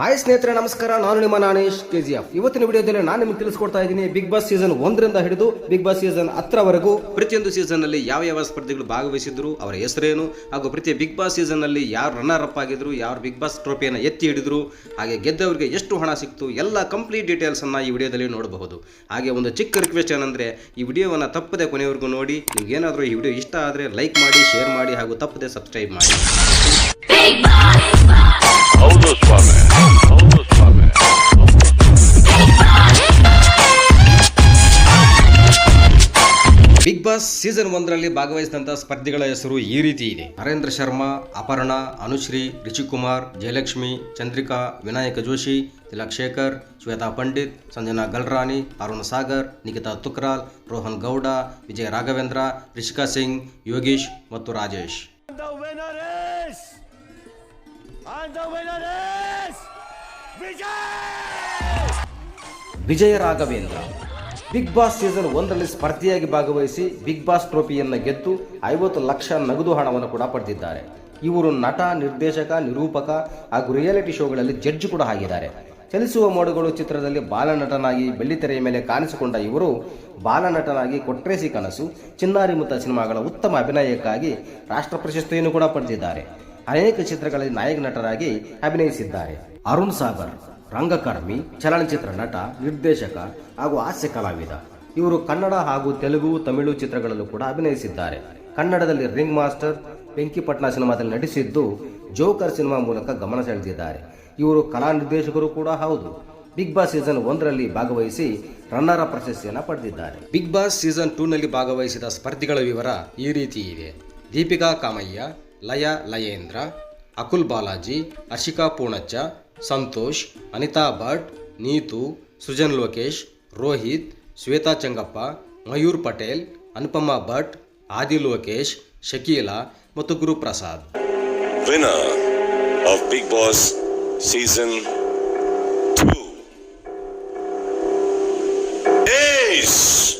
Hi ಸ್ನೇಹಿತರೆ ನಮಸ್ಕಾರ. ನಾನು ನಿಮ್ಮ ನಾನೇಶ್ ಕೆಜಿಎಫ್. ಇವತ್ತಿನ ವಿಡಿಯೋದಲ್ಲಿ ನಾನು ನಿಮಗೆ ತಿಳಿಸ್ಕೊಡ್ತಾ ಇದ್ದೀನಿ ಬಿಗ್ ಬಾಸ್ ಸೀಸನ್ ಒಂದರಿಂದ ಹಿಡಿದು ಬಿಗ್ ಬಾಸ್ ಸೀಸನ್ ಹತ್ತರವರೆಗೂ ಪ್ರತಿಯೊಂದು ಸೀಸನ್ನಲ್ಲಿ ಯಾವ ಯಾವ ಸ್ಪರ್ಧಿಗಳು ಭಾಗವಹಿಸಿದ್ರು ಅವರ ಹೆಸರೇನು ಹಾಗೂ ಪ್ರತಿ ಬಿಗ್ ಬಾಸ್ ಸೀಸನ್ನಲ್ಲಿ ಯಾರು ರನ್ನರ್ ಅಪ್ ಆಗಿದ್ರು ಯಾರು ಬಿಗ್ ಬಾಸ್ ಟ್ರೋಫಿಯನ್ನು ಎತ್ತಿ ಹಿಡಿದ್ರು ಹಾಗೆ ಗೆದ್ದವರಿಗೆ ಎಷ್ಟು ಹಣ ಸಿಕ್ತು ಎಲ್ಲ ಕಂಪ್ಲೀಟ್ ಡೀಟೇಲ್ಸ್ ಅನ್ನ ಈ ವಿಡಿಯೋದಲ್ಲಿ ನೋಡಬಹುದು. ಹಾಗೆ ಒಂದು ಚಿಕ್ಕ ರಿಕ್ವೆಸ್ಟ್ ಏನಂದ್ರೆ ಈ ವಿಡಿಯೋವನ್ನು ತಪ್ಪದೆ ಕೊನೆವರೆಗೂ ನೋಡಿ ನಿಮ್ಗೆ ಏನಾದರೂ ಈ ವಿಡಿಯೋ ಇಷ್ಟ ಆದರೆ ಲೈಕ್ ಮಾಡಿ ಶೇರ್ ಮಾಡಿ ಹಾಗೂ ತಪ್ಪದೆ ಸಬ್ಸ್ಕ್ರೈಬ್ ಮಾಡಿ. ಹೌದು ಬಿಗ್ ಬಾಸ್ ಸೀಸನ್ ಒಂದರಲ್ಲಿ ಭಾಗವಹಿಸಿದಂಥ ಸ್ಪರ್ಧಿಗಳ ಹೆಸರು ಈ ರೀತಿ ಇದೆ. ನರೇಂದ್ರ ಶರ್ಮಾ, ಅಪರ್ಣ, ಅನುಶ್ರೀ ರಿಷಿಕುಮಾರ್ ಜಯಲಕ್ಷ್ಮಿ, ಚಂದ್ರಿಕಾ, ವಿನಾಯಕ ಜೋಶಿ, ತಿಲಕ್ ಶೇಖರ್, ಶ್ವೇತಾ ಪಂಡಿತ್, ಸಂಜನಾ ಗಲ್ರಾನಿ, ಅರುಣ್ ಸಾಗರ್ ನಿಖಿತಾ ತುಕ್ರಾಲ್, ರೋಹನ್ ಗೌಡ, ವಿಜಯ ರಾಘವೇಂದ್ರ, ರಿಷಿಕಾ ಸಿಂಗ್, ಯೋಗೀಶ್ ಮತ್ತು Rajesh. Vijaya Raghavendra. Big boss season ಒಂದರಲ್ಲಿ ಸ್ಪರ್ಧಿಯಾಗಿ ಭಾಗವಹಿಸಿ ಬಿಗ್ ಬಾಸ್ ಟ್ರೋಫಿಯನ್ನು ಗೆದ್ದು ಐವತ್ತು ಲಕ್ಷ ನಗದು ಹಣವನ್ನು ಕೂಡ ಪಡೆದಿದ್ದಾರೆ. ಇವರು ನಟ, ನಿರ್ದೇಶಕ, ನಿರೂಪಕ ಹಾಗೂ ರಿಯಾಲಿಟಿ ಶೋಗಳಲ್ಲಿ ಜಡ್ಜ್ ಕೂಡ ಆಗಿದ್ದಾರೆ. ಚಲಿಸುವ ಮೋಡಗಳು ಚಿತ್ರದಲ್ಲಿ ಬಾಲನಟನಾಗಿ ಬೆಳ್ಳಿತೆರೆಯ ಮೇಲೆ ಕಾಣಿಸಿಕೊಂಡ ಇವರು ಬಾಲನಟನಾಗಿ ಕೊಟ್ರೇಸಿ ಕನಸು, ಚಿನ್ನಾರಿ ಮುತ್ತ ಸಿನಿಮಾಗಳ ಉತ್ತಮ ಅಭಿನಯಕ್ಕಾಗಿ ರಾಷ್ಟ್ರ ಪ್ರಶಸ್ತಿಯನ್ನು ಕೂಡ ಪಡೆದಿದ್ದಾರೆ. ಅನೇಕ ಚಿತ್ರಗಳಲ್ಲಿ ನಾಯಕ ನಟರಾಗಿ ಅಭಿನಯಿಸಿದ್ದಾರೆ. ಅರುಣ್ ಸಾಗರ್, ರಂಗಕರ್ಮಿ, ಚಲನಚಿತ್ರ ನಟ, ನಿರ್ದೇಶಕ ಹಾಗೂ ಹಾಸ್ಯ ಕಲಾವಿದ. ಇವರು ಕನ್ನಡ ಹಾಗೂ ತೆಲುಗು, ತಮಿಳು ಚಿತ್ರಗಳಲ್ಲೂ ಕೂಡ ಅಭಿನಯಿಸಿದ್ದಾರೆ. ಕನ್ನಡದಲ್ಲಿ ರಿಂಗ್ ಮಾಸ್ಟರ್ ಬೆಂಕಿಪಟ್ನ ಸಿನಿಮಾದಲ್ಲಿ ನಟಿಸಿದ್ದು ಜೋಕರ್ ಸಿನಿಮಾ ಮೂಲಕ ಗಮನ ಸೆಳೆದಿದ್ದಾರೆ. ಇವರು ಕಲಾ ನಿರ್ದೇಶಕರು ಕೂಡ ಹೌದು. ಬಿಗ್ ಬಾಸ್ ಸೀಸನ್ ಒಂದರಲ್ಲಿ ಭಾಗವಹಿಸಿ ರನ್ನರ ಪ್ರಶಸ್ತಿಯನ್ನು ಪಡೆದಿದ್ದಾರೆ. ಬಿಗ್ ಬಾಸ್ ಸೀಸನ್ ಟೂನಲ್ಲಿ ಭಾಗವಹಿಸಿದ ಸ್ಪರ್ಧಿಗಳ ವಿವರ ಈ ರೀತಿ ಇದೆ. ದೀಪಿಕಾ ಕಾಮಯ್ಯ ಲಯ ಲಯೇಂದ್ರ, ಅಕುಲ್ ಬಾಲಾಜಿ ಹರ್ಷಿಕಾ ಪೂಣಚ್ಚ ಸಂತೋಷ್, ಅನಿತಾ ಭಟ್, ನೀತು, ಸೃಜನ್ ಲೋಕೇಶ್, ರೋಹಿತ್, ಶ್ವೇತಾ ಚಂಗಪ್ಪ, ಮಯೂರ್ ಪಟೇಲ್, ಅನುಪಮಾ ಭಟ್, ಆದಿ ಲೋಕೇಶ್, ಶಕೀಲಾ ಮತ್ತು Guruprasad. Winner of big boss season 2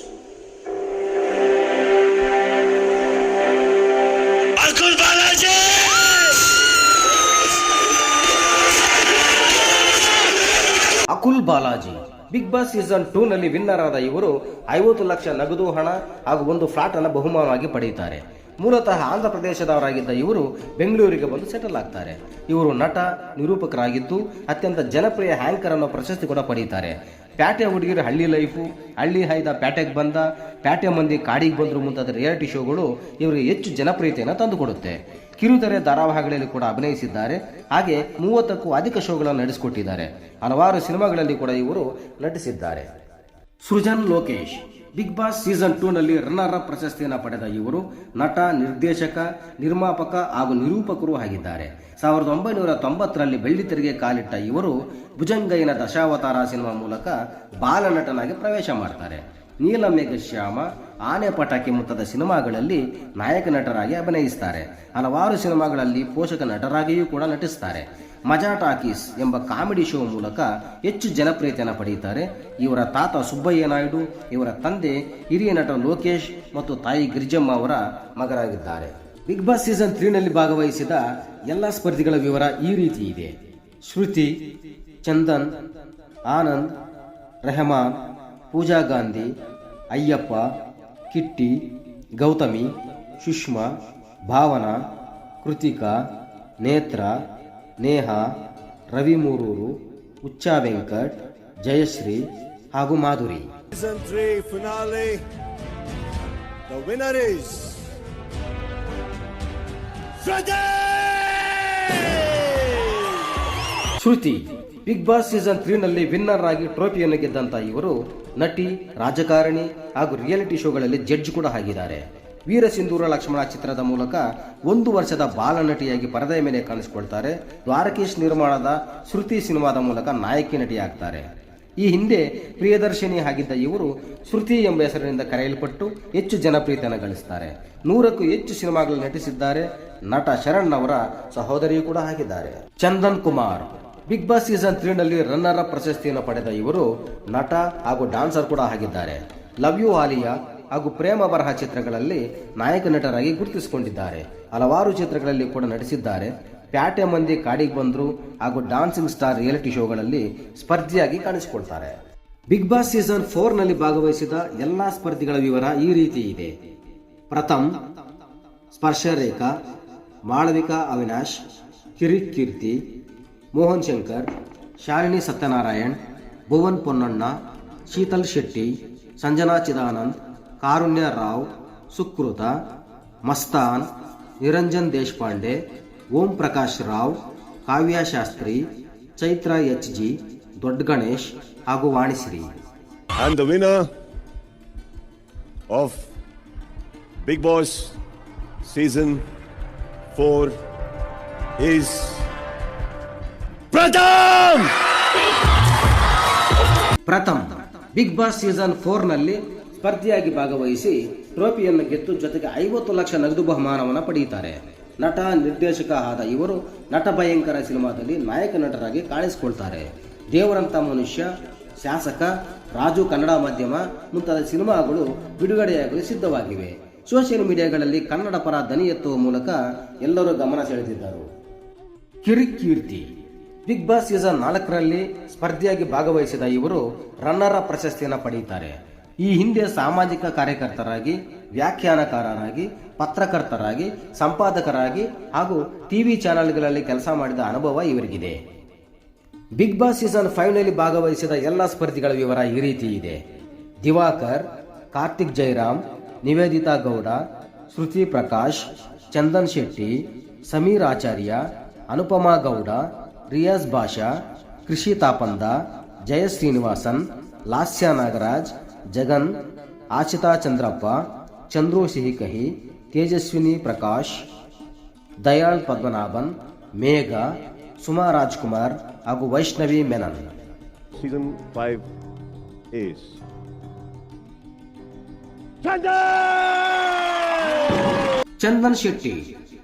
Balaji. Big boss season two ನಲ್ಲಿ ವಿನ್ನರ್ ಆದ ಇವರು ಐವತ್ತು ಲಕ್ಷ ನಗದು ಹಣ ಹಾಗೂ ಒಂದು ಫ್ಲಾಟ್ ಅನ್ನು ಬಹುಮಾನವಾಗಿ ಪಡೆಯುತ್ತಾರೆ. ಮೂಲತಃ ಆಂಧ್ರ ಪ್ರದೇಶದವರಾಗಿದ್ದ ಇವರು ಬೆಂಗಳೂರಿಗೆ ಬಂದು ಸೆಟಲ್ ಆಗ್ತಾರೆ. ಇವರು ನಟ, ನಿರೂಪಕರಾಗಿದ್ದು ಅತ್ಯಂತ ಜನಪ್ರಿಯ ಹ್ಯಾಂಕರ್ ಅನ್ನೋ ಪ್ರಶಸ್ತಿ ಕೂಡ ಪಡೆಯುತ್ತಾರೆ. ಪ್ಯಾಟೆ ಹುಡುಗಿರು ಹಳ್ಳಿ ಲೈಫು ಹಳ್ಳಿ ಹಾಯ್ದ ಪ್ಯಾಟೆಗೆ ಬಂದ, ಪ್ಯಾಟೆ ಮಂದಿ ಕಾಡಿಗೆ ಬಂದರು ಮುಂತಾದ ರಿಯಾಲಿಟಿ ಶೋಗಳು ಇವರಿಗೆ ಹೆಚ್ಚು ಜನಪ್ರಿಯತೆಯನ್ನು ತಂದುಕೊಡುತ್ತೆ. ಕಿರುತೆರೆ ಧಾರಾವಾಹಿಗಳಲ್ಲಿ ಕೂಡ ಅಭಿನಯಿಸಿದ್ದಾರೆ. ಹಾಗೆ ಮೂವತ್ತಕ್ಕೂ ಅಧಿಕ ಶೋಗಳನ್ನು ನಡೆಸಿಕೊಟ್ಟಿದ್ದಾರೆ. ಹಲವಾರು ಸಿನಿಮಾಗಳಲ್ಲಿ ಕೂಡ ಇವರು ನಟಿಸಿದ್ದಾರೆ. Srujan Lokesh, big boss season ಟೂನಲ್ಲಿ runner up ಪ್ರಶಸ್ತಿಯನ್ನು ಪಡೆದ ಇವರು ನಟ, ನಿರ್ದೇಶಕ, ನಿರ್ಮಾಪಕ ಹಾಗೂ ನಿರೂಪಕರು ಆಗಿದ್ದಾರೆ. ಸಾವಿರದ ಒಂಬೈನೂರ ತೊಂಬತ್ತರಲ್ಲಿ ಬೆಳ್ಳಿತೆರೆಗೆ ಕಾಲಿಟ್ಟ ಇವರು ಭುಜಂಗೈನ ದಶಾವತಾರ ಸಿನಿಮಾ ಮೂಲಕ ಬಾಲನಟನಾಗಿ ಪ್ರವೇಶ ಮಾಡ್ತಾರೆ. ನೀಲಮೇಘ ಶ್ಯಾಮ ಆನೆ ಪಟಾಕಿ ಮುಂತಾದ ಸಿನಿಮಾಗಳಲ್ಲಿ ನಾಯಕ ನಟರಾಗಿ ಅಭಿನಯಿಸ್ತಾರೆ. ಹಲವಾರು ಸಿನಿಮಾಗಳಲ್ಲಿ ಪೋಷಕ ನಟರಾಗಿಯೂ ಕೂಡ ನಟಿಸ್ತಾರೆ. ಮಜಾ ಟಾಕೀಸ್ ಎಂಬ ಕಾಮಿಡಿ ಶೋ ಮೂಲಕ ಹೆಚ್ಚು ಜನಪ್ರಿಯತೆಯನ್ನು ಪಡೆಯುತ್ತಾರೆ. ಇವರ ತಾತ ಸುಬ್ಬಯ್ಯ ನಾಯ್ಡು, ಇವರ ತಂದೆ ಹಿರಿಯ ನಟ ಲೋಕೇಶ್ ಮತ್ತು ತಾಯಿ ಗಿರಿಜಮ್ಮ ಅವರ ಮಗರಾಗಿದ್ದಾರೆ. ಬಿಗ್ ಬಾಸ್ ಸೀಸನ್ ತ್ರೀನಲ್ಲಿ ಭಾಗವಹಿಸಿದ ಎಲ್ಲ ಸ್ಪರ್ಧಿಗಳ ವಿವರ ಈ ರೀತಿ ಇದೆ. ಶ್ರುತಿ, ಚಂದನ್, ಆನಂದ್, ರೆಹಮಾನ್, ಪೂಜಾ ಗಾಂಧಿ, ಅಯ್ಯಪ್ಪ ಕಿಟ್ಟಿ ಗೌತಮಿ ಸುಷ್ಮಾ ಭಾವನಾ ಕೃತಿಕಾ ನೇತ್ರ ನೇಹ ರವಿ ಮೂರೂರು ಉಚ್ಚಾ ವೆಂಕಟ್ ಜಯಶ್ರೀ ಹಾಗೂ Madhuri Season 3 finale. The winner is Vijay. Shruti big boss season ತ್ರೀನಲ್ಲಿ winner ಆಗಿ ಟ್ರೋಫಿಯನ್ನು ಗೆದ್ದಂತ ಇವರು ನಟಿ, ರಾಜಕಾರಣಿ ಹಾಗೂ ರಿಯಾಲಿಟಿ ಶೋಗಳಲ್ಲಿ ಜಡ್ಜ್ ಕೂಡ ಆಗಿದ್ದಾರೆ. ವೀರ ಸಿಂಧೂರ ಲಕ್ಷ್ಮಣ ಚಿತ್ರದ ಮೂಲಕ ಒಂದು ವರ್ಷದ ಬಾಲನಟಿಯಾಗಿ ಪರದೆಯ ಮೇಲೆ ಕಾಣಿಸಿಕೊಳ್ತಾರೆ. ದ್ವಾರಕೀಶ್ ನಿರ್ಮಾಣದ ಶ್ರುತಿ ಸಿನಿಮಾದ ಮೂಲಕ ನಾಯಕಿ ನಟಿಯಾಗ್ತಾರೆ. ಈ ಹಿಂದೆ ಪ್ರಿಯದರ್ಶಿನಿ ಆಗಿದ್ದ ಇವರು ಶ್ರುತಿ ಎಂಬ ಹೆಸರಿನಿಂದ ಕರೆಯಲ್ಪಟ್ಟು ಹೆಚ್ಚು ಜನಪ್ರಿಯತೆಯನ್ನು ಗಳಿಸ್ತಾರೆ. ನೂರಕ್ಕೂ ಹೆಚ್ಚು ಸಿನಿಮಾಗಳಲ್ಲಿ ನಟಿಸಿದ್ದಾರೆ. ನಟ ಶರಣ್ ಅವರ ಸಹೋದರಿಯೂ ಕೂಡ ಆಗಿದ್ದಾರೆ. Chandan Kumar. Big boss season ತ್ರೀನಲ್ಲಿ runner up ಪ್ರಶಸ್ತಿಯನ್ನು ಪಡೆದ ಇವರು ನಟ ಹಾಗೂ ಡಾನ್ಸರ್ ಕೂಡ ಆಗಿದ್ದಾರೆ. ಲವ್ ಯು ಆಲಿಯಾ ಹಾಗೂ ಪ್ರೇಮ ಬರಹ ಚಿತ್ರಗಳಲ್ಲಿ ನಾಯಕ ನಟರಾಗಿ ಗುರುತಿಸಿಕೊಂಡಿದ್ದಾರೆ. ಹಲವಾರು ಚಿತ್ರಗಳಲ್ಲಿ ಕೂಡ ನಟಿಸಿದ್ದಾರೆ. ಪ್ಯಾಟೆ ಮಂದಿ ಕಾಡಿಗೆ ಬಂದ್ರು ಹಾಗೂ ಡಾನ್ಸಿಂಗ್ ಸ್ಟಾರ್ ರಿಯಾಲಿಟಿ ಶೋಗಳಲ್ಲಿ ಸ್ಪರ್ಧಿಯಾಗಿ ಕಾಣಿಸಿಕೊಳ್ತಾರೆ. ಬಿಗ್ ಬಾಸ್ ಸೀಸನ್ ಫೋರ್ನಲ್ಲಿ ಭಾಗವಹಿಸಿದ ಎಲ್ಲಾ ಸ್ಪರ್ಧಿಗಳ ವಿವರ ಈ ರೀತಿ ಇದೆ. ಪ್ರಥಮ್, ಸ್ಪರ್ಶ ರೇಖಾ, ಮಾಳವಿಕಾ, ಅವಿನಾಶ್, ಕಿರಿಕ್ ಕೀರ್ತಿ ಮೋಹನ್ ಶಂಕರ್ ಶಾಲಿನಿ ಸತ್ಯನಾರಾಯಣ್ ಭುವನ್ ಪೊನ್ನಣ್ಣ ಶೀತಲ್ ಶೆಟ್ಟಿ ಸಂಜನಾ ಚಿದಾನಂದ್ ಕಾರುಣ್ಯ ರಾವ್ ಸುಕೃತ ಮಸ್ತಾನ್ ನಿರಂಜನ್ ದೇಶಪಾಂಡೆ ಓಂ ಪ್ರಕಾಶ್ ರಾವ್ ಕಾವ್ಯ ಶಾಸ್ತ್ರಿ ಚೈತ್ರ ಎಚ್ ಜಿ ದೊಡ್ಡ ಗಣೇಶ್ ಹಾಗೂ Vanishree And the winner of Big Boss Season 4 is Pratham! Pratham, big boss season ಫೋರ್ನಲ್ಲಿ ಸ್ಪರ್ಧಿಯಾಗಿ ಭಾಗವಹಿಸಿ ಟ್ರೋಫಿಯನ್ನು ಗೆದ್ದು ಜೊತೆಗೆ ಐವತ್ತು ಲಕ್ಷ ನಗದು ಬಹುಮಾನವನ್ನು ಪಡೆಯುತ್ತಾರೆ. ನಟ, ನಿರ್ದೇಶಕ ಆದ ಇವರು ನಟ ಭಯಂಕರ ಸಿನಿಮಾದಲ್ಲಿ ನಾಯಕ ನಟರಾಗಿ ಕಾಣಿಸಿಕೊಳ್ತಾರೆ. ದೇವರಂತ ಮನುಷ್ಯ, ಶಾಸಕ, ರಾಜು ಕನ್ನಡ ಮಾಧ್ಯಮ ಮುಂತಾದ ಸಿನಿಮಾಗಳು ಬಿಡುಗಡೆಯಾಗಲು ಸಿದ್ಧವಾಗಿವೆ. ಸೋಷಿಯಲ್ ಮೀಡಿಯಾಗಳಲ್ಲಿ ಕನ್ನಡ ಪರ ದನಿ ಎತ್ತುವ ಮೂಲಕ ಎಲ್ಲರೂ ಗಮನ ಸೆಳೆದಿದ್ದರು. Kirik Keerthi big boss season ನಾಲ್ಕರಲ್ಲಿ ಸ್ಪರ್ಧಿಯಾಗಿ ಭಾಗವಹಿಸಿದ ಇವರು ರನ್ನರ ಪ್ರಶಸ್ತಿಯನ್ನು ಪಡೆಯುತ್ತಾರೆ. ಈ ಹಿಂದೆ ಸಾಮಾಜಿಕ ಕಾರ್ಯಕರ್ತರಾಗಿ, ವ್ಯಾಖ್ಯಾನಕಾರರಾಗಿ, ಪತ್ರಕರ್ತರಾಗಿ, ಸಂಪಾದಕರಾಗಿ ಹಾಗೂ ಟಿವಿ ಚಾನೆಲ್ಗಳಲ್ಲಿ ಕೆಲಸ ಮಾಡಿದ ಅನುಭವ ಇವರಿಗಿದೆ. ಬಿಗ್ ಬಾಸ್ ಸೀಸನ್ ಫೈವ್ನಲ್ಲಿ ಭಾಗವಹಿಸಿದ ಎಲ್ಲ ಸ್ಪರ್ಧಿಗಳ ವಿವರ ಈ ರೀತಿ ಇದೆ. ದಿವಾಕರ್, ಕಾರ್ತಿಕ್ ಜೈರಾಮ್, ನಿವೇದಿತಾ ಗೌಡ, ಶ್ರುತಿ ಪ್ರಕಾಶ್, ಚಂದನ್ ಶೆಟ್ಟಿ, ಸಮೀರ್ ಆಚಾರ್ಯ, ಅನುಪಮಾ ಗೌಡ ರಿಯಾಜ್ ಬಾಷಾ ಕೃಷಿ ತಾಪಂದ ಜಯ ಶ್ರೀನಿವಾಸನ್ ಲಾಸ್ಯ ನಾಗರಾಜ್ ಜಗನ್ ಆಚಿತಾ ಚಂದ್ರಪ್ಪ ಚಂದ್ರು ಸಿಹಿಕಹಿ ತೇಜಸ್ವಿನಿ ಪ್ರಕಾಶ್ ದಯಾಳ್ ಪದ್ಮನಾಭನ್ ಮೇಘ ಸುಮಾ ರಾಜ್ಕುಮಾರ್ ಹಾಗೂ Vaishnavi Menon Season 5 is Chandan Shetty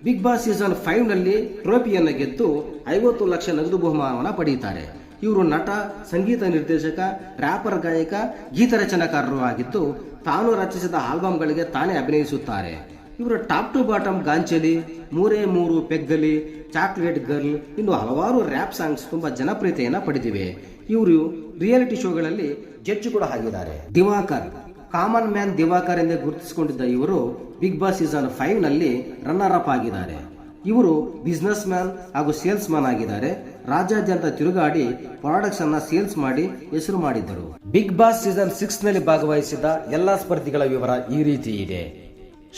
Big boss season ಫೈವ್ನಲ್ಲಿ ಟ್ರೋಫಿಯನ್ನು ಗೆದ್ದು ಐವತ್ತು ಲಕ್ಷ ನಗದು ಬಹುಮಾನವನ್ನು ಪಡೆಯುತ್ತಾರೆ. ಇವರು ನಟ, ಸಂಗೀತ ನಿರ್ದೇಶಕ ರ್ಯಾಪರ್ ಗಾಯಕ, ಗೀತ ರಚನಾಕಾರರು ಆಗಿದ್ದು ತಾನು ರಚಿಸಿದ ಆಲ್ಬಮ್ಗಳಿಗೆ ತಾನೇ ಅಭಿನಯಿಸುತ್ತಾರೆ. ಇವರು ಟಾಪ್ ಟು ಬಾಟಮ್ ಗಾಂಚಲಿ, ಮೂರೇ ಮೂರು ಪೆಗ್ಗಲಿ, ಚಾಕ್ಲೇಟ್ ಗರ್ಲ್, ಇನ್ನು ಹಲವಾರು ರ್ಯಾಪ್ ಸಾಂಗ್ಸ್ ತುಂಬಾ ಜನಪ್ರಿಯತೆಯನ್ನು ಪಡೆದಿವೆ. ಇವರು ರಿಯಾಲಿಟಿ ಶೋಗಳಲ್ಲಿ ಜಡ್ಜ್ ಕೂಡ ಆಗಿದ್ದಾರೆ. ದಿವಾಕರ್ ಕಾಮನ್ ಮ್ಯಾನ್ ದಿವಾಕರ್ ಎಂದೇ ಗುರುತಿಸಿಕೊಂಡಿದ್ದ ಇವರು ಬಿಗ್ ಬಾಸ್ ಸೀಸನ್ ಫೈವ್ನಲ್ಲಿ ರನ್ನರ್ ಅಪ್ ಆಗಿದ್ದಾರೆ. ಇವರು ಬಿಸ್ನೆಸ್ ಮ್ಯಾನ್ ಹಾಗೂ ಸೇಲ್ಸ್ ಮ್ಯಾನ್ ಆಗಿದ್ದಾರೆ. ರಾಜ್ಯಾದ್ಯಂತ ತಿರುಗಾಡಿ ಪ್ರಾಡಕ್ಟ್ಸ್ ಅನ್ನ ಸೇಲ್ಸ್ ಮಾಡಿ ಹೆಸರು ಮಾಡಿದ್ದರು. ಬಿಗ್ ಬಾಸ್ ಸೀಸನ್ ಸಿಕ್ಸ್ನಲ್ಲಿ ಭಾಗವಹಿಸಿದ ಎಲ್ಲಾ ಸ್ಪರ್ಧಿಗಳ ವಿವರ ಈ ರೀತಿ ಇದೆ.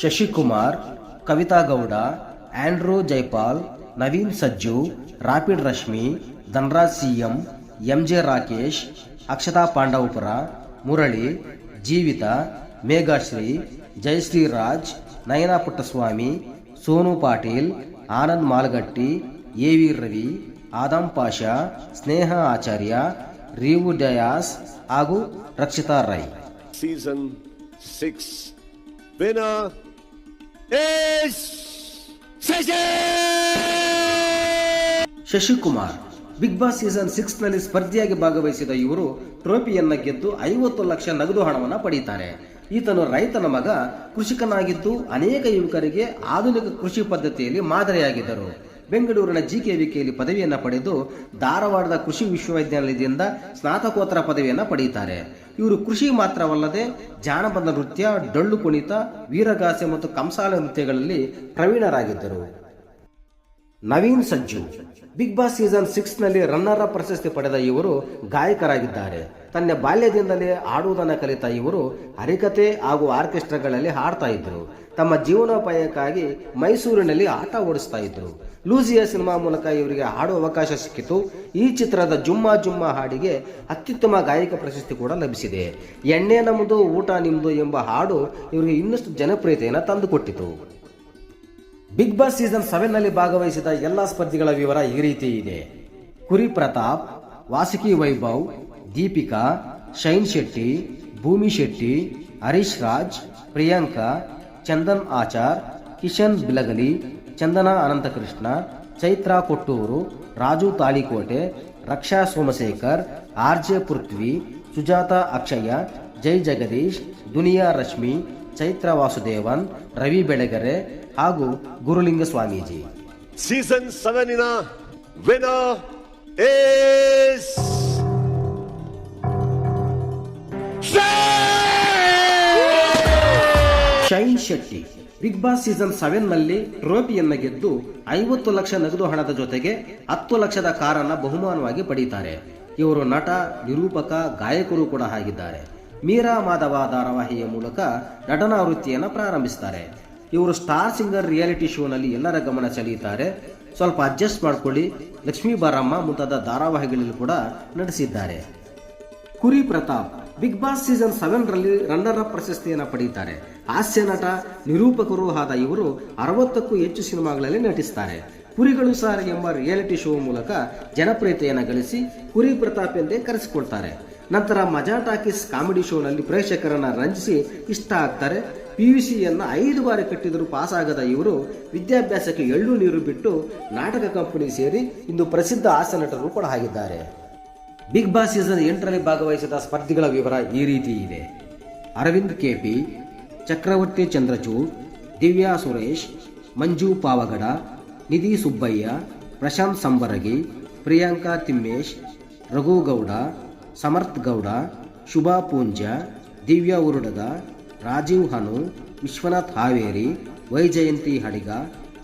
Shashikumar, Kavitha Gowda, Andrew Jaipal, Naveen Sajju, rapid Rashmi, Dhanraj CM, MJ Rakesh, Akshata Pandavapura, Murali Jeevitha Meghashree Jayashreeraj Nayana Puttaswamy Sonu Patil Anand Malgatti V Ravi Adam Pasha Sneha Acharya Reevu Dias ಹಾಗೂ Rakshitha Rai. Season 6 winner is Shashikumar. Big boss season ಸಿಕ್ಸ್ನಲ್ಲಿ ಸ್ಪರ್ಧಿಯಾಗಿ ಭಾಗವಹಿಸಿದ ಇವರು ಟ್ರೋಫಿಯನ್ನ ಗೆದ್ದು ಐವತ್ತು ಲಕ್ಷ ನಗದು ಹಣವನ್ನು ಪಡೆಯುತ್ತಾರೆ ಈತನು ರೈತನ ಮಗ, ಕೃಷಿಕನಾಗಿದ್ದು ಅನೇಕ ಯುವಕರಿಗೆ ಆಧುನಿಕ ಕೃಷಿ ಪದ್ಧತಿಯಲ್ಲಿ ಮಾದರಿಯಾಗಿದ್ದರು. ಬೆಂಗಳೂರಿನ ಜಿ ಕೆ ವಿಕೆಯಲ್ಲಿ ಪದವಿಯನ್ನ ಪಡೆದು ಧಾರವಾಡದ ಕೃಷಿ ವಿಶ್ವವಿದ್ಯಾಲಯದಿಂದ ಸ್ನಾತಕೋತ್ತರ ಪದವಿಯನ್ನ ಪಡೆಯುತ್ತಾರೆ ಇವರು ಕೃಷಿ ಮಾತ್ರವಲ್ಲದೆ ಜಾನಪದ ನೃತ್ಯ, ಡೊಳ್ಳು ಕುಣಿತ, ವೀರಗಾಸೆ ಮತ್ತು ಕಂಸಾಲ ನೃತ್ಯಗಳಲ್ಲಿ ಪ್ರವೀಣರಾಗಿದ್ದರು. Naveen Sajju big boss season ಸಿಕ್ಸ್ನಲ್ಲಿ runner ಪ್ರಶಸ್ತಿ ಪಡೆದ ಇವರು ಗಾಯಕರಾಗಿದ್ದಾರೆ. ತನ್ನ ಬಾಲ್ಯದಿಂದಲೇ ಹಾಡುವುದನ್ನು ಕಲಿತ ಇವರು ಹರಿಕತೆ ಹಾಗೂ ಆರ್ಕೆಸ್ಟ್ರಾಗಳಲ್ಲಿ ಹಾಡ್ತಾ ಇದ್ರು. ತಮ್ಮ ಜೀವನೋಪಾಯಕ್ಕಾಗಿ ಮೈಸೂರಿನಲ್ಲಿ ಆಟ ಓಡಿಸ್ತಾ ಇದ್ರು. ಲೂಸಿಯಾ ಸಿನಿಮಾ ಮೂಲಕ ಇವರಿಗೆ ಹಾಡುವ ಅವಕಾಶ ಸಿಕ್ಕಿತು. ಈ ಚಿತ್ರದ ಜುಮ್ಮಾ ಜುಮ್ಮಾ ಹಾಡಿಗೆ ಅತ್ಯುತ್ತಮ ಗಾಯಕ ಪ್ರಶಸ್ತಿ ಕೂಡ ಲಭಿಸಿದೆ. ಎಣ್ಣೆ ನಮ್ಮದು ಊಟ ನಿಮ್ಮದು ಎಂಬ ಹಾಡು ಇವರಿಗೆ ಇನ್ನಷ್ಟು ಜನಪ್ರಿಯತೆಯನ್ನು ತಂದುಕೊಟ್ಟಿತು. ಬಿಗ್ ಬಾಸ್ ಸೀಸನ್ ಸೆವೆನ್ನಲ್ಲಿ ಭಾಗವಹಿಸಿದ ಎಲ್ಲ ಸ್ಪರ್ಧಿಗಳ ವಿವರ ಈ ರೀತಿ ಇದೆ. ಕುರಿ ಪ್ರತಾಪ್, ವಾಸುಕಿ ವೈಭವ್, ದೀಪಿಕಾ, ಶೈನ್ ಶೆಟ್ಟಿ, ಭೂಮಿ ಶೆಟ್ಟಿ, ಹರೀಶ್ ರಾಜ್, ಪ್ರಿಯಾಂಕಾ, ಚಂದನ್ ಆಚಾರ್, ಕಿಶನ್ ಬಿಲಗಲಿ, ಚಂದನಾ ಅನಂತಕೃಷ್ಣ, ಚೈತ್ರಾ ಕೊಟ್ಟೂರು, ರಾಜು ತಾಳಿಕೋಟೆ, ರಕ್ಷಾ ಸೋಮಶೇಖರ್ ಆರ್ ಜೆ ಪೃಥ್ವಿ, ಸುಜಾತ ಅಕ್ಷಯ, ಜೈ ಜಗದೀಶ್, ದುನಿಯಾ ರಶ್ಮಿ, ಚೈತ್ರ ವಾಸುದೇವನ್, ರವಿ ಬೆಳಗೆರೆ ಹಾಗೂ Guruling Swamiji. Season 7 in a winner is Shine Shetty. Big boss season ಸೆವೆನ್ನಲ್ಲಿ ಟ್ರೋಫಿಯನ್ನ ಗೆದ್ದು ಐವತ್ತು ಲಕ್ಷ ನಗದು ಹಣದ ಜೊತೆಗೆ ಹತ್ತು ಲಕ್ಷದ ಕಾರನ್ನ ಬಹುಮಾನವಾಗಿ ಪಡೀತಾರೆ. ಇವರು ನಟ ನಿರೂಪಕ ಗಾಯಕರು ಕೂಡ ಆಗಿದ್ದಾರೆ. ಮೀರಾ ಮಾಧವ ಧಾರಾವಾಹಿಯ ಮೂಲಕ ನಟನಾ ವೃತ್ತಿಯನ್ನು ಪ್ರಾರಂಭಿಸ್ತಾರೆ. ಇವರು ಸ್ಟಾರ್ ಸಿಂಗರ್ ರಿಯಾಲಿಟಿ ಶೋನಲ್ಲಿ ಎಲ್ಲರ ಗಮನ ಸೆಳೆಯುತ್ತಾರೆ. ಸ್ವಲ್ಪ ಅಡ್ಜಸ್ಟ್ ಮಾಡ್ಕೊಳ್ಳಿ. ಲಕ್ಷ್ಮೀ ಬಾರಮ್ಮ ಮುಂತಾದ ಧಾರಾವಾಹಿಗಳಲ್ಲಿ ಕೂಡ ನಟಿಸಿದ್ದಾರೆ. Kuri Pratap, big boss season seven ರಲ್ಲಿ ರನ್ನರ್ ಅಪ್ ಪ್ರಶಸ್ತಿಯನ್ನು ಪಡೆಯುತ್ತಾರೆ ಹಾಸ್ಯ ನಟ, ನಿರೂಪಕರು ಆದ ಇವರು ಅರವತ್ತಕ್ಕೂ ಹೆಚ್ಚು ಸಿನಿಮಾಗಳಲ್ಲಿ ನಟಿಸ್ತಾರೆ. ಕುರಿಗಳು ಸಾರ್ ಎಂಬ ರಿಯಾಲಿಟಿ ಶೋ ಮೂಲಕ ಜನಪ್ರಿಯತೆಯನ್ನು ಗಳಿಸಿ ಕುರಿ ಪ್ರತಾಪ್ ಎಂದೇ ಕರೆಸಿಕೊಳ್ತಾರೆ ನಂತರ ಮಜಾ ಟಾಕೀಸ್ ಕಾಮಿಡಿ ಶೋನಲ್ಲಿ ಪ್ರೇಕ್ಷಕರನ್ನ ರಂಜಿಸಿ ಇಷ್ಟ ಆಗ್ತಾರೆ. ಪಿಯುಸಿಯನ್ನ ಐದು ಬಾರಿ ಕಟ್ಟಿದರೂ ಪಾಸಾಗದ ಇವರು ವಿದ್ಯಾಭ್ಯಾಸಕ್ಕೆ ಎಳ್ಳು ನೀರು ಬಿಟ್ಟು ನಾಟಕ ಕಂಪನಿ ಸೇರಿ ಇಂದು ಪ್ರಸಿದ್ಧ ಹಾಸ್ಯ ನಟರು ಕೂಡ ಆಗಿದ್ದಾರೆ. ಬಿಗ್ ಬಾಸ್ ಸೀಸನ್ ಎಂಟರಲ್ಲಿ ಭಾಗವಹಿಸಿದ ಸ್ಪರ್ಧಿಗಳ ವಿವರ ಈ ರೀತಿ ಇದೆ. ಅರವಿಂದ್ ಕೆಪಿ ಚಕ್ರವರ್ತಿ ಚಂದ್ರಚೂಡ್, ದಿವ್ಯಾ ಸುರೇಶ್, ಮಂಜು ಪಾವಗಡ, ನಿಧಿ ಸುಬ್ಬಯ್ಯ, ಪ್ರಶಾಂತ್ ಸಂಬರಗಿ, ಪ್ರಿಯಾಂಕಾ ತಿಮ್ಮೇಶ್ ರಘುಗೌಡ ಸಮರ್ಥ್ ಗೌಡ, ಶುಭಾ ಪೂಂಜ ದಿವ್ಯಾ ಉರುಡಗ ರಾಜೀವ್ ಹನು ವಿಶ್ವನಾಥ್ ಹಾವೇರಿ ವೈಜಯಂತಿ ಹಡಿಗ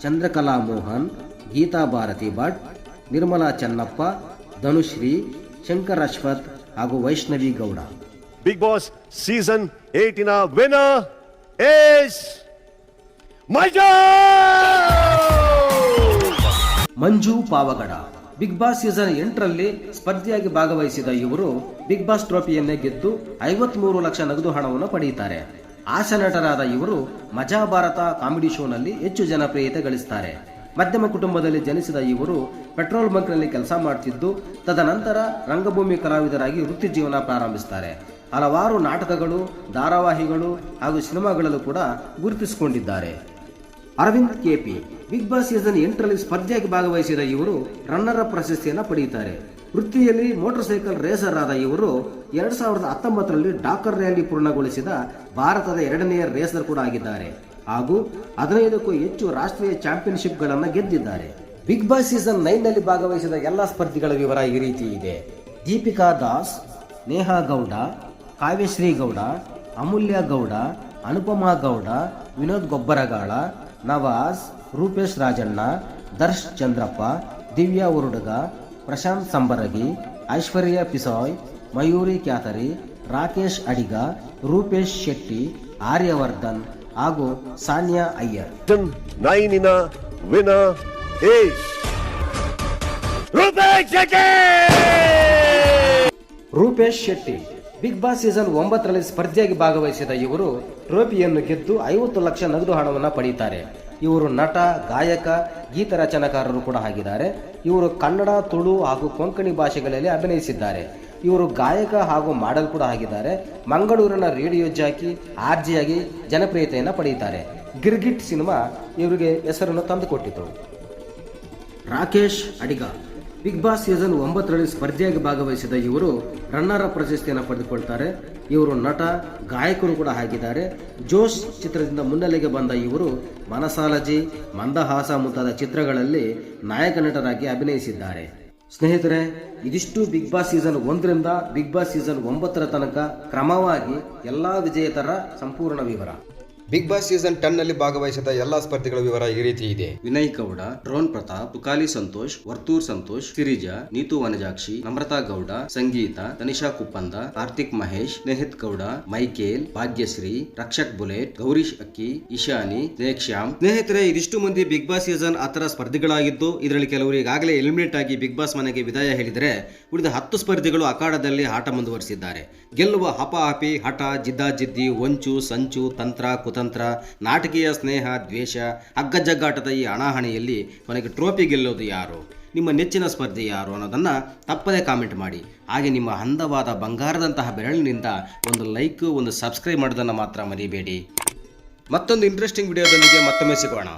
ಚಂದ್ರಕಲಾ ಮೋಹನ್ ಗೀತಾ ಭಾರತಿ ಭಟ್ ನಿರ್ಮಲಾ ಚನ್ನಪ್ಪ ಧನುಶ್ರೀ ಶಂಕರ್ ಅಶ್ವಥ್ ಹಾಗೂ Vaishnavi Gowda. Big Boss season 8 in a winner is Major! Manju Pavagada. Big boss season ಎಂಟರಲ್ಲಿ ಸ್ಪರ್ಧಿಯಾಗಿ ಭಾಗವಹಿಸಿದ ಇವರು ಬಿಗ್ ಬಾಸ್ ಟ್ರೋಫಿಯನ್ನೇ ಗೆದ್ದು ಐವತ್ಮೂರು ಲಕ್ಷ ನಗದು ಹಣವನ್ನು ಪಡೆಯುತ್ತಾರೆ ಹಾಸ್ಯ ನಟರಾದ ಇವರು ಮಜಾ ಭಾರತ ಕಾಮಿಡಿ ಶೋನಲ್ಲಿ ಹೆಚ್ಚು ಜನಪ್ರಿಯತೆ ಗಳಿಸ್ತಾರೆ ಮಧ್ಯಮ ಕುಟುಂಬದಲ್ಲಿ ಜನಿಸಿದ ಇವರು ಪೆಟ್ರೋಲ್ ಬಂಕ್ನಲ್ಲಿ ಕೆಲಸ ಮಾಡ್ತಿದ್ದು, ತದನಂತರ ರಂಗಭೂಮಿ ಕಲಾವಿದರಾಗಿ ವೃತ್ತಿ ಜೀವನ ಪ್ರಾರಂಭಿಸ್ತಾರೆ. ಹಲವಾರು ನಾಟಕಗಳು, ಧಾರಾವಾಹಿಗಳು ಹಾಗೂ ಸಿನಿಮಾಗಳಲ್ಲೂ ಕೂಡ ಗುರುತಿಸಿಕೊಂಡಿದ್ದಾರೆ. Aravind KP big boss season ಎಂಟರಲ್ಲಿ ಸ್ಪರ್ಧೆಯಾಗಿ ಭಾಗವಹಿಸಿದ ಇವರು ರನ್ನರ್ ಪ್ರಶಸ್ತಿಯನ್ನು ಪಡೆಯುತ್ತಾರೆ. ವೃತ್ತಿಯಲ್ಲಿ ಮೋಟಾರ್ ಸೈಕಲ್ ರೇಸರ್ ಆದ ಇವರು ಎರಡ್ ಸಾವಿರದ ಹತ್ತೊಂಬತ್ತರಲ್ಲಿ ಡಾಕರ್ ರ್ಯಾಲಿ ಪೂರ್ಣಗೊಳಿಸಿದ ಭಾರತದ ಎರಡನೆಯ ರೇಸರ್ ಕೂಡ ಆಗಿದ್ದಾರೆ. ಹಾಗೂ ಹದಿನೈದಕ್ಕೂ ಹೆಚ್ಚು ರಾಷ್ಟ್ರೀಯ ಚಾಂಪಿಯನ್ಶಿಪ್ಗಳನ್ನು ಗೆದ್ದಿದ್ದಾರೆ. ಬಿಗ್ ಬಾಸ್ ಸೀಸನ್ ನೈನ್ನಲ್ಲಿ ಭಾಗವಹಿಸಿದ ಎಲ್ಲ ಸ್ಪರ್ಧಿಗಳ ವಿವರ ಈ ರೀತಿ ಇದೆ. ದೀಪಿಕಾ ದಾಸ್, ನೇಹಾ ಗೌಡ, ಕಾವ್ಯಶ್ರೀ ಗೌಡ, ಅಮೂಲ್ಯ ಗೌಡ, ಅನುಪಮಾ ಗೌಡ, ವಿನೋದ್ ಗೊಬ್ಬರಗಾಳ, ನವಾಜ್, ರೂಪೇಶ್ ರಾಜಣ್ಣ, ದರ್ಶ್ ಚಂದ್ರಪ್ಪ, ದಿವ್ಯಾ ಉರುಡುಗ ಪ್ರಶಾಂತ್ ಸಂಬರಗಿ ಐಶ್ವರ್ಯ ಪಿಸಾಯ್ ಮಯೂರಿ ಕ್ಯಾತರಿ ರಾಕೇಶ್ ಅಡಿಗ ರೂಪೇಶ್ ಶೆಟ್ಟಿ ಆರ್ಯವರ್ಧನ್ ಹಾಗೂ Sanya Iyer. Season 9 in a winner is Rupesh Shetty! Rupesh Shetty big boss season ಒಂಬತ್ತರಲ್ಲಿ ಸ್ಪರ್ಧೆಯಾಗಿ ಭಾಗವಹಿಸಿದ ಇವರು ಟ್ರೋಫಿಯನ್ನು ಗೆದ್ದು ಐವತ್ತು ಲಕ್ಷ ನಗದು ಹಣವನ್ನು ಪಡೆಯುತ್ತಾರೆ ಇವರು ನಟ ಗಾಯಕ ಗೀತ ರಚನಾಕಾರರು ಕೂಡ ಆಗಿದ್ದಾರೆ. ಇವರು ಕನ್ನಡ, ತುಳು ಹಾಗೂ ಕೊಂಕಣಿ ಭಾಷೆಗಳಲ್ಲಿ ಅಭಿನಯಿಸಿದ್ದಾರೆ. ಇವರು ಗಾಯಕ ಹಾಗೂ ಮಾಡಲ್ ಕೂಡ ಆಗಿದ್ದಾರೆ. ಮಂಗಳೂರಿನ ರೇಡಿಯೋ ಜಾಕಿ, ಆರ್ಜಿಯಾಗಿ ಜನಪ್ರಿಯತೆಯನ್ನು ಪಡೆಯುತ್ತಾರೆ. ಗಿರ್ಗಿಟ್ ಸಿನಿಮಾ ಇವರಿಗೆ ಹೆಸರನ್ನು ತಂದುಕೊಟ್ಟಿತು. Rakesh Adiga. Big boss season ಒಂಬತ್ತರಲ್ಲಿ ಸ್ಪರ್ಧೆಯಾಗಿ ಭಾಗವಹಿಸಿದ ಇವರು ರನ್ನರ್ ಪ್ರಶಸ್ತಿಯನ್ನು ಪಡೆದುಕೊಳ್ತಾರೆ. ಇವರು ನಟ, ಗಾಯಕರು ಕೂಡ ಆಗಿದ್ದಾರೆ. ಜೋಶ್ ಚಿತ್ರದಿಂದ ಮುನ್ನೆಲೆಗೆ ಬಂದ ಇವರು ಮನಸಾಲಜಿ, ಮಂದಹಾಸ ಮುಂತಾದ ಚಿತ್ರಗಳಲ್ಲಿ ನಾಯಕ ನಟರಾಗಿ ಅಭಿನಯಿಸಿದ್ದಾರೆ. ಸ್ನೇಹಿತರೆ, ಇದಿಷ್ಟು ಬಿಗ್ ಬಾಸ್ ಸೀಸನ್ ಒಂದರಿಂದ ಬಿಗ್ ಬಾಸ್ ಸೀಸನ್ ಒಂಬತ್ತರ ತನಕ ಕ್ರಮವಾಗಿ ಎಲ್ಲಾ ವಿಜೇತರ ಸಂಪೂರ್ಣ ವಿವರ. ಬಿಗ್ ಬಾಸ್ ಸೀಸನ್ ಟೆನ್ನಲ್ಲಿ ಭಾಗವಹಿಸಿದ ಎಲ್ಲಾ ಸ್ಪರ್ಧಿಗಳ ವಿವರ ಈ ರೀತಿ ಇದೆ. Vinay Gowda drone Pratap Tukali Santosh, Varthur Santosh Sirija Neethu Vanajakshi, Namratha Gowda, Sangeetha, Tanisha Kuppanda, Karthik Mahesh Snehith Gowda, Michael, Bhagyashree, Rakshak bullet, Gowrish Akki Ishani Shyam ಸ್ನೇಹಿತರೆ, ಇದಿಷ್ಟು ಮಂದಿ big boss season ಆತರ ಸ್ಪರ್ಧಿಗಳಾಗಿದ್ದು, ಇದರಲ್ಲಿ ಕೆಲವರು ಈಗಾಗಲೇ eliminate ಆಗಿ big boss ಮನೆಗೆ ವಿದಾಯ ಹೇಳಿದರೆ, ಉಳಿದ ಹತ್ತು ಸ್ಪರ್ಧಿಗಳು ಅಖಾಡದಲ್ಲಿ ಆಟ ಮುಂದುವರಿಸಿದ್ದಾರೆ. ಗೆಲ್ಲುವ ಹಪಾಹಪಿ ಹಠ ಜಿದ್ದಾಜಿದ್ದಿ ಒಂಚು, ಸಂಚು, ತಂತ್ರ ಕುತಂತ್ರ ನಾಟಕೀಯ ಸ್ನೇಹ, ದ್ವೇಷ, ಹಗ್ಗಜಗ್ಗಾಟದ ಈ ಹಣಾಹಣಿಯಲ್ಲಿ ಕೊನೆಗೆ ಟ್ರೋಫಿ ಗೆಲ್ಲೋದು ಯಾರು? ನಿಮ್ಮ ನೆಚ್ಚಿನ ಸ್ಪರ್ಧೆ ಯಾರು ಅನ್ನೋದನ್ನು ತಪ್ಪದೇ ಕಾಮೆಂಟ್ ಮಾಡಿ. ಹಾಗೆ ನಿಮ್ಮ ಅಂದವಾದ ಬಂಗಾರದಂತಹ ಬೆರಳಿನಿಂದ ಒಂದು ಲೈಕ್, ಒಂದು ಸಬ್ಸ್ಕ್ರೈಬ್ ಮಾಡೋದನ್ನು ಮಾತ್ರ ಮರಿಬೇಡಿ. ಮತ್ತೊಂದು ಇಂಟ್ರೆಸ್ಟಿಂಗ್ ವಿಡಿಯೋದೊಂದಿಗೆ ಮತ್ತೊಮ್ಮೆ ಸಿಗೋಣ.